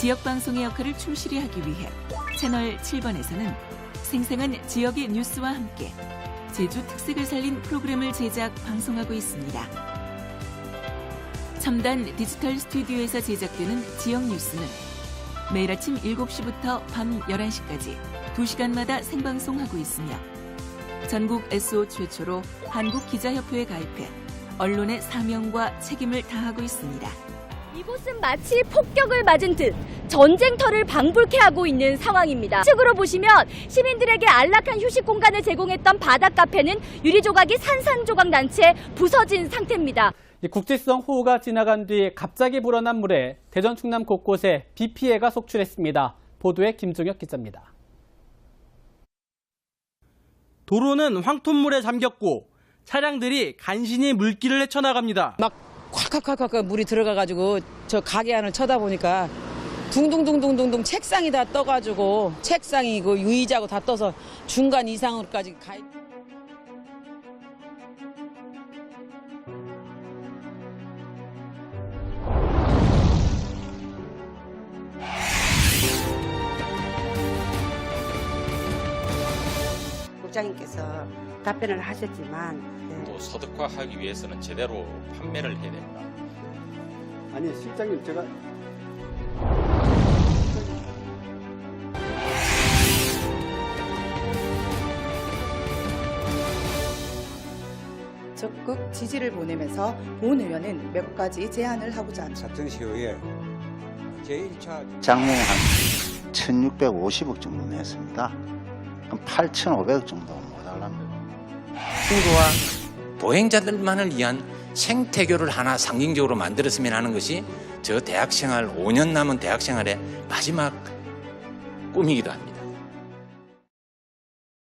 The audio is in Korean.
지역 방송의 역할을 충실히 하기 위해 채널 7번에서는 생생한 지역의 뉴스와 함께 제주 특색을 살린 프로그램을 제작 방송하고 있습니다. 첨단 디지털 스튜디오에서 제작되는 지역 뉴스는 매일 아침 7시부터 밤 11시까지 2시간마다 생방송하고 있으며 전국 SO 최초로 한국기자협회에 가입해 언론의 사명과 책임을 다하고 있습니다. 이곳은 마치 폭격을 맞은 듯 전쟁터를 방불케 하고 있는 상황입니다. 측으로 보시면 시민들에게 안락한 휴식 공간을 제공했던 바닷 카페는 유리 조각이 산산조각 난 채 부서진 상태입니다. 이 국지성 호우가 지나간 뒤 갑자기 불어난 물에 대전 충남 곳곳에 비 피해가 속출했습니다. 보도에 김종혁 기자입니다. 도로는 황토물에 잠겼고 차량들이 간신히 물길을 헤쳐나갑니다. 막 콱콱콱콱 물이 들어가가지고 저 가게 안을 쳐다보니까 둥둥둥둥둥둥 책상이 다 떠가지고 책상이고 의자고 다 떠서 중간 이상으로까지 가. 있- 국장님께서 답변을 하셨지만 소득화하기 위해서는 제대로 판매를 해야 된다. 아니 실장님 제가 적극 지지를 보내면서 본 의원은 몇 가지 제안을 하고자 합니다. 사천시 의회 제1차 작년에 한 1650억 정도 냈습니다. 한 8500억 정도 모자랍니다. 친구와 보행자들만을 위한 생태교를 하나 상징적으로 만들었으면 하는 것이 저 대학생활 5년 남은 대학생활의 마지막 꿈이기도 합니다.